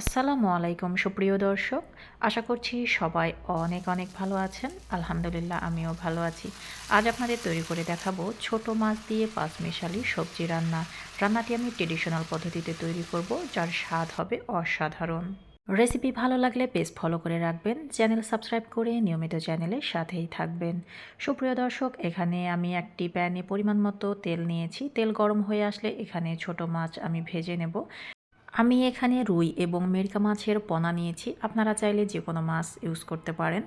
আসসালামু আলাইকুম, সুপ্রিয় দর্শক। আশা করছি সবাই অনেক অনেক ভালো আছেন। আলহামদুলিল্লাহ, আমিও ভালো আছি। আজ আপনাদের তৈরি করে দেখাবো ছোট মাছ দিয়ে পাঁচ মিশালি সবজি রান্না। রান্নাটি আমি ট্রেডিশনাল পদ্ধতিতে তৈরি করব, যার স্বাদ হবে অসাধারণ। রেসিপি ভালো লাগলে পেজ ফলো করে রাখবেন চ্যানেল সাবস্ক্রাইব করে নিয়মিত চ্যানেলের সাথেই থাকবেন। সুপ্রিয় দর্শক, এখানে আমি একটি প্যানে পরিমাণ মতো তেল নিয়েছি। তেল গরম হয়ে আসলে এখানে ছোট মাছ আমি ভেজে নেব। আমি এখানে রুই এবং মেরকা মাছের পোনা নিয়েছি। আপনারা চাইলে যে কোনো মাছ ইউজ করতে পারেন।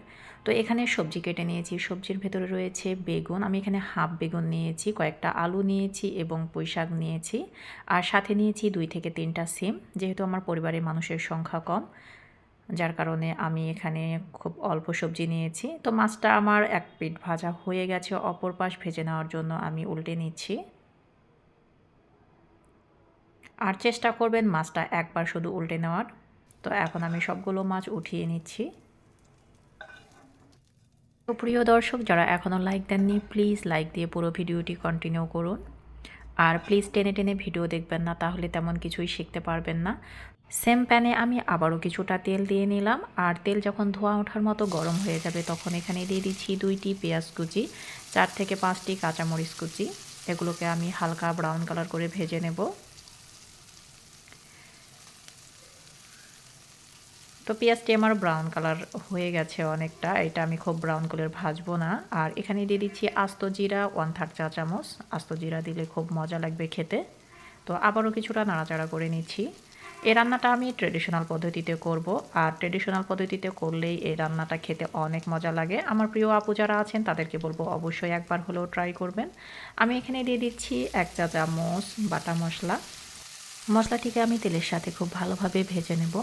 তো এখানে সবজি কেটে নিয়েছি। সবজির ভেতরে রয়েছে বেগুন। আমি এখানে হাফ বেগুন নিয়েছি, কয়েকটা আলু নিয়েছি এবং পুঁই শাক নিয়েছি। আর সাথে নিয়েছি দুই থেকে তিনটা সিম, যেহেতু আমার পরিবারের মানুষের সংখ্যা কম, যার কারণে আমি এখানে খুব অল্প সবজি নিয়েছি। তো মাছটা আমার এক পিঠ ভাজা হয়ে গেছে, অপর পাশ ভেজে নেওয়ার জন্য আমি উল্টে নিচ্ছি। আর চেষ্টা করবেন মাছটা একবার শুধু উল্টে নেওয়ার। তো এখন আমি সবগুলো মাছ উঠিয়ে নিচ্ছি। তো প্রিয় দর্শক, যারা এখনও লাইক দেননি প্লিজ লাইক দিয়ে পুরো ভিডিওটি কন্টিনিউ করুন। আর প্লিজ টেনে টেনে ভিডিও দেখবেন না, তাহলে তেমন কিছুই শিখতে পারবেন না। সেম প্যানে আমি আবারও কিছুটা তেল দিয়ে নিলাম। আর তেল যখন ধোয়া ওঠার মতো গরম হয়ে যাবে, তখন এখানে দিয়ে দিচ্ছি দুইটি পেঁয়াজ কুচি, চার থেকে পাঁচটি কাঁচামরিচ কুচি। এগুলোকে আমি হালকা ব্রাউন কালার করে ভেজে নেব। তো পেঁয়াজটি আমার ব্রাউন কালার হয়ে গেছে অনেকটা। এটা আমি খুব ব্রাউন কালার ভাজবো না। আর এখানে দিয়ে দিচ্ছি আস্ত জিরা ওয়ান থার্ড চা চামচ। আস্ত জিরা দিলে খুব মজা লাগবে খেতে। তো আবারও কিছুটা নাড়াচাড়া করে নিচ্ছি। এই রান্নাটা আমি ট্রেডিশনাল পদ্ধতিতে করব। আর ট্রেডিশনাল পদ্ধতিতে করলেই এই রান্নাটা খেতে অনেক মজা লাগে। আমার প্রিয় আপু যারা আছেন, তাদেরকে বলব অবশ্যই একবার হলেও ট্রাই করবেন। আমি এখানে দিয়ে দিচ্ছি এক চা চামচ বাটা মশলা। মশলাটিকে আমি তেলের সাথে খুব ভালোভাবে ভেজে নেব।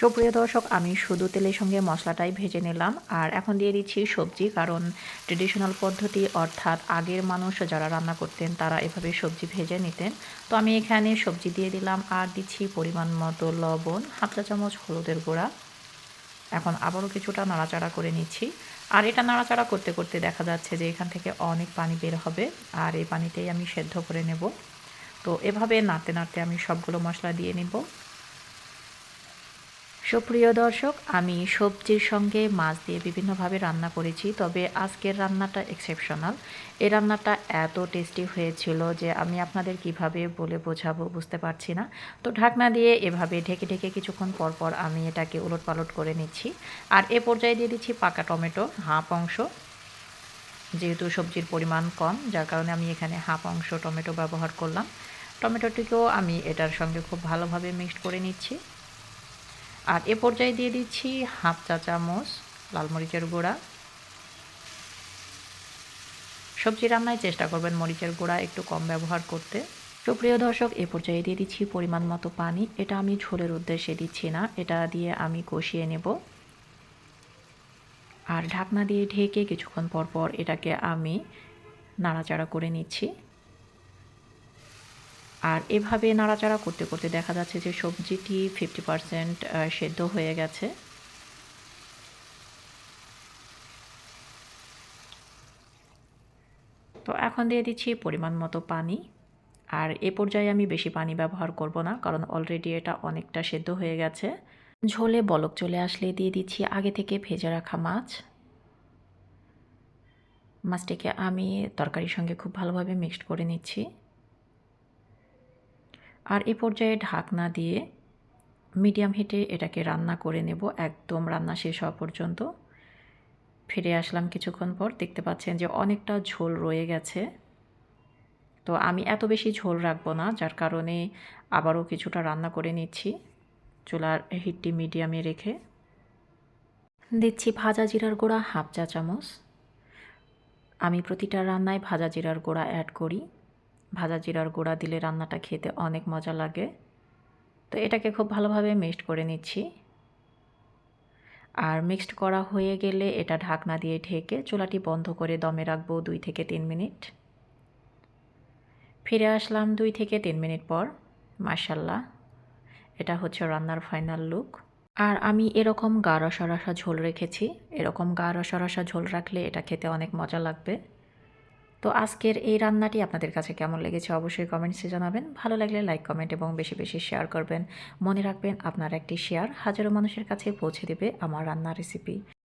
সুপ্রিয় দর্শক, আমি শুধু তেলের সঙ্গে মশলাটাই ভেজে নিলাম আর এখন দিয়ে দিচ্ছি সবজি, কারণ ট্রেডিশনাল পদ্ধতি অর্থাৎ আগের মানুষ যারা রান্না করতেন তারা এভাবে সবজি ভেজে নিতেন। তো আমি এখানে সবজি দিয়ে দিলাম আর দিচ্ছি পরিমাণ মতো লবণ, হাফ চা চামচ হলুদের গুঁড়া। এখন আবারও কিছুটা নাড়াচাড়া করে নিচ্ছি। আর এটা নাড়াচাড়া করতে করতে দেখা যাচ্ছে যে এখান থেকে অনেক পানি বের হবে আর এই পানিতেই আমি সেদ্ধ করে নেব। তো এভাবে নাড়তে নাড়তে আমি সবগুলো মশলা দিয়ে নিব। সুপ্রিয় দর্শক, আমি সবজির সঙ্গে মাছ দিয়ে বিভিন্নভাবে রান্না করেছি, তবে আজকের রান্নাটা এক্সেপশনাল এই রান্নাটা এত টেস্টি হয়েছিল যে আমি আপনাদের কীভাবে বলে বোঝাবো বুঝতে পারছি না। তো ঢাকনা দিয়ে এভাবে ঢেকে ঢেকে কিছুক্ষণ পর পর আমি এটাকে উলট পালট করে নিচ্ছি। আর এ পর্যায়ে দিয়ে দিচ্ছি পাকা টমেটো, হাফ অংশ। যেহেতু সবজির পরিমাণ কম, যার কারণে আমি এখানে হাফ অংশ টমেটো ব্যবহার করলাম। টমেটোটিকেও আমি এটার সঙ্গে খুব ভালোভাবে মিক্সড করে নিচ্ছি। আর এ পর্যায়ে দিয়ে দিচ্ছি হাফ চা চামচ লাল মরিচের গুঁড়া। সবজি রান্নায় চেষ্টা করবেন মরিচের গুঁড়া একটু কম ব্যবহার করতে। সুপ্রিয় দর্শক, এ পর্যায়ে দিয়ে দিচ্ছি পরিমাণ মতো পানি। এটা আমি ঝোলের উদ্দেশ্যে দিচ্ছি না, এটা দিয়ে আমি কষিয়ে নেব। আর ঢাকনা দিয়ে ঢেকে কিছুক্ষণ পর পর এটাকে আমি নাড়াচাড়া করে নিচ্ছি। আর এভাবে নাড়াচাড়া করতে করতে দেখা যাচ্ছে যে সবজিটি ফিফটি পারসেন্ট সেদ্ধ হয়ে গেছে। তো এখন দিয়ে দিচ্ছি পরিমাণ মতো পানি। আর এ পর্যায়ে আমি বেশি পানি ব্যবহার করব না, কারণ অলরেডি এটা অনেকটা সেদ্ধ হয়ে গেছে। ঝোলে বলক চলে আসলে দিয়ে দিচ্ছি আগে থেকে ভেজে রাখা মাছ। মাছটিকে আমি তরকারির সঙ্গে খুব ভালোভাবে মিক্সড করে নিচ্ছি। আর এ পর্যায়ে ঢাকনা দিয়ে মিডিয়াম হিটে এটাকে রান্না করে নেব। একদম রান্না শেষ হওয়া পর্যন্ত। ফিরে আসলাম কিছুক্ষণ পর। দেখতে পাচ্ছেন যে অনেকটা ঝোল রয়ে গেছে। তো আমি এত বেশি ঝোল রাখব না, যার কারণে আবারও কিছুটা রান্না করে নিচ্ছি চুলার হিটটি মিডিয়ামে রেখে। দিচ্ছি ভাজা জিরার গুঁড়া হাফ চা চামচ। আমি প্রতিটা রান্নায় ভাজা জিরার গুঁড়া অ্যাড করি। ভাজা জিরার গুঁড়া দিলে রান্নাটা খেতে অনেক মজা লাগে। তো এটাকে খুব ভালোভাবে মিক্সড করে নিচ্ছি। আর মিক্সড করা হয়ে গেলে এটা ঢাকনা দিয়ে ঢেকে চুলাটি বন্ধ করে দমে রাখব দুই থেকে তিন মিনিট। ফিরে আসলাম দুই থেকে তিন মিনিট পর মার্শাল্লাহ এটা হচ্ছে রান্নার ফাইনাল লুক। আর আমি এরকম গা রসা রসা ঝোল রেখেছি, এরকম গা রসা রসা ঝোল রাখলে এটা খেতে অনেক মজা লাগবে। তো আজকের এই রান্নাটি আপনাদের কাছে কেমন লেগেছে অবশ্যই কমেন্টসে জানাবেন। ভালো লাগলে লাইক, কমেন্ট এবং বেশি বেশি শেয়ার করবেন। মনে রাখবেন আপনার একটি শেয়ার হাজারো মানুষের কাছে পৌঁছে দেবে আমার রান্নার রেসিপি